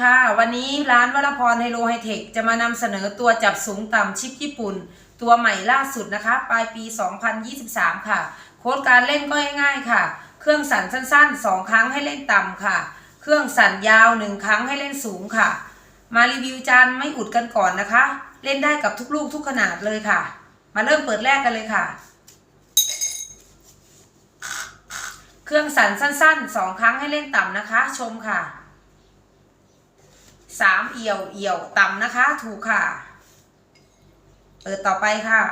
ค่ะ วันนี้ร้านวรพรไฮโลไฮเทคจะมานำเสนอตัวจับสูงต่ำชิปญี่ปุ่น ตัวใหม่ล่าสุดนะคะ ปลายปี 2023 ค่ะ โค้ดการเล่นก็ง่ายๆค่ะ เครื่องสั่นสั้น ๆ 2 ครั้งให้เล่นต่ำค่ะ เครื่องสั่นยาว 1 ครั้งให้เล่นสูงค่ะ มารีวิวจานไม่อุดกันก่อนนะคะ เล่นได้กับทุกลูกทุกขนาดเลยค่ะ มาเริ่มเปิดแรกกันเลยค่ะ เครื่องสั่นสั้นๆ 2 ครั้งให้เล่นต่ำนะคะ ชมค่ะ สามเอี่ยวเอี่ยวต่ำนะคะ ถูกค่ะ เปิดต่อไปค่ะ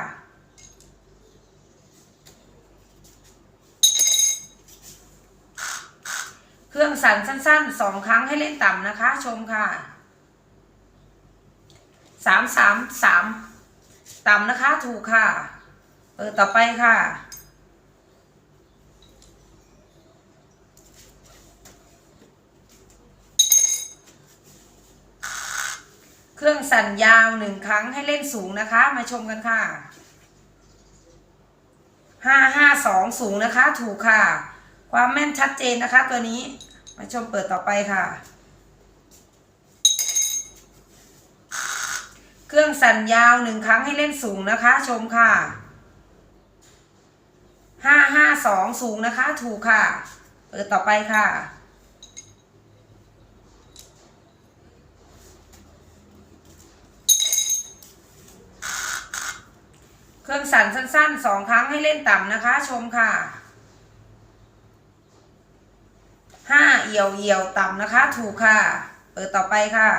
เครื่องสั่นสั้นๆสองครั้งให้เล่นต่ำนะคะ ชมค่ะสามสามสามต่ำนะคะ ถูกค่ะ เปิดต่อไปค่ะ เครื่องสั่นยาวหนึ่งครั้งให้เล่นสูงนะคะ มาชมกันค่ะห้าห้าสองสูงนะคะ ถูกค่ะ ความแม่นชัดเจนนะคะ ตัวนี้ มาชมเปิดต่อไปค่ะ เครื่องสั่นยาวหนึ่งครั้งให้เล่นสูงนะคะ ชมค่ะห้าห้าสองสูงนะคะ ถูกค่ะ เปิดต่อไปค่ะ เครื่องสั่นสั้นๆสองครั้งให้เล่นต่ำนะคะ ชมค่ะห้าเอี่ยวเอี่ยวต่ำนะคะ ถูกค่ะ เปิดต่อไปค่ะ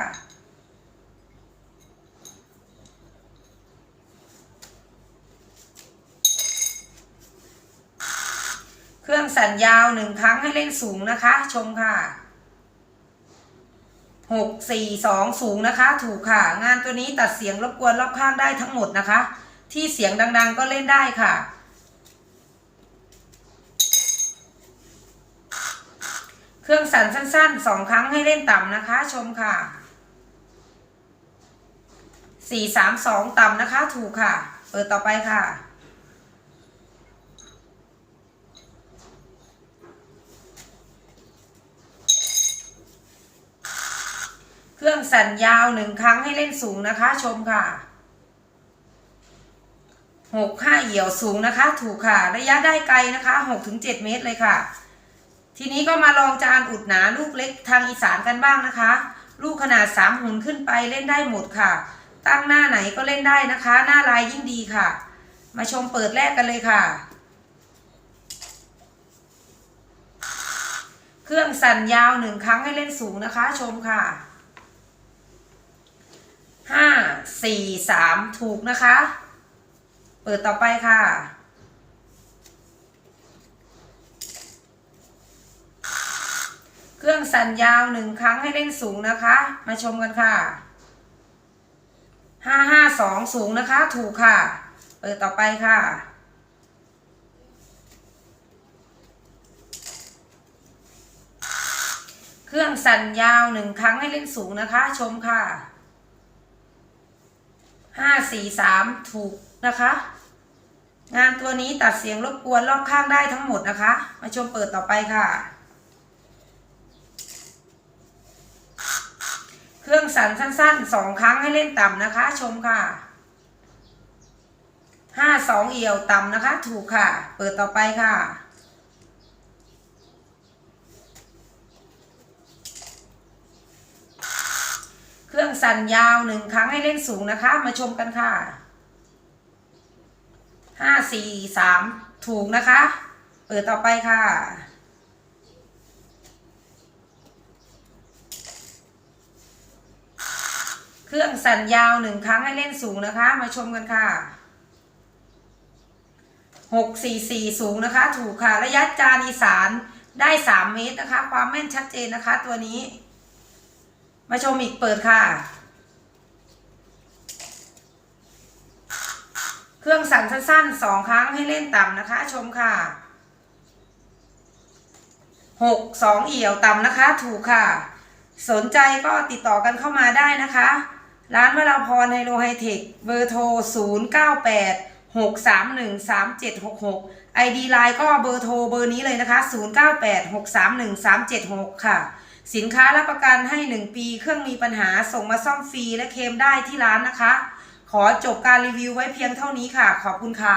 เครื่องสั่นยาวหนึ่งครั้งให้เล่นสูงนะคะ ชมค่ะหกสี่สองสูงนะคะ ถูกค่ะ งานตัวนี้ตัดเสียงรบกวนรอบข้างได้ทั้งหมดนะคะ ที่เสียงดัง ๆ ก็เล่นได้ค่ะ เครื่องสั่นสั้นๆสองครั้งให้เล่นต่ำนะคะ ชมค่ะสี่สามสองต่ำนะคะ ถูกค่ะ เปิดต่อไปค่ะเครื่องสั่นยาวหนึ่งครั้งให้เล่นสูงนะคะ ชมค่ะ หกห้าเหี่ยวสูงนะคะ ถูกค่ะ ระยะได้ไกลนะคะหกถึงเจ็ดเมตรเลยค่ะ ทีนี้ก็มาลองจานอุดหนาลูกเล็กทางอีสานกันบ้างนะคะ ลูกขนาดสามหุ่นขึ้นไปเล่นได้หมดค่ะ ตั้งหน้าไหนก็เล่นได้นะคะ หน้าลายยิ่งดีค่ะ มาชมเปิดแรกกันเลยค่ะ เครื่องสั่นยาวหนึ่งครั้งให้เล่นสูงนะคะ ชมค่ะห้าสี่สามถูกนะคะ เปิดต่อไปค่ะ เครื่องสั่นยาวหนึ่งครั้งให้เล่นสูงนะคะ มาชมกันค่ะห้าห้าสองสูงนะคะ ถูกค่ะ เปิดต่อไปค่ะเครื่องสั่นยาวหนึ่งครั้งให้เล่นสูงนะคะ ชมค่ะห้าสี่สามถูกนะคะ งานตัวนี้ตัดเสียงรบกวนรอบข้างได้ทั้งหมดนะคะ มาชมเปิดต่อไปค่ะ เครื่องสั่นสั้นๆสองครั้งให้เล่นต่ำนะคะ ชมค่ะห้าสองเอี่ยวต่ำนะคะ ถูกค่ะ เปิดต่อไปค่ะเครื่องสั่นยาวหนึ่งครั้งให้เล่นสูงนะคะ มาชมกันค่ะ ห้าสี่สามถูกนะคะ เปิดต่อไปค่ะ เครื่องสั่นยาวหนึ่งครั้งให้เล่นสูงนะคะ มาชมกันค่ะหกสี่สี่สูงนะคะ ถูกค่ะ ระยะจานอีสานได้สามเมตรนะคะ ความแม่นชัดเจนนะคะ ตัวนี้ มาชมอีกเปิดค่ะ เครื่องสั่นสั้นๆสองครั้งให้เล่นต่ำนะคะ ชมค่ะหกสองเอี่ยวต่ำนะคะ ถูกค่ะ สนใจก็ติดต่อกันเข้ามาได้นะคะ ร้านวราพรไฮโลไฮเทคเบอร์โทร 0 9 8 6 3 1 3 7 6 6 ID ไลน์ก็เบอร์โทรเบอร์นี้เลยนะคะ 0 9 8 6 3 1 3 7 6 ค่ะ สินค้ารับประกันให้ 1 ปี เครื่องมีปัญหาส่งมาซ่อมฟรีและเคลมได้ที่ร้านนะคะ ขอจบการรีวิวไว้เพียงเท่านี้ค่ะ ขอบคุณค่ะ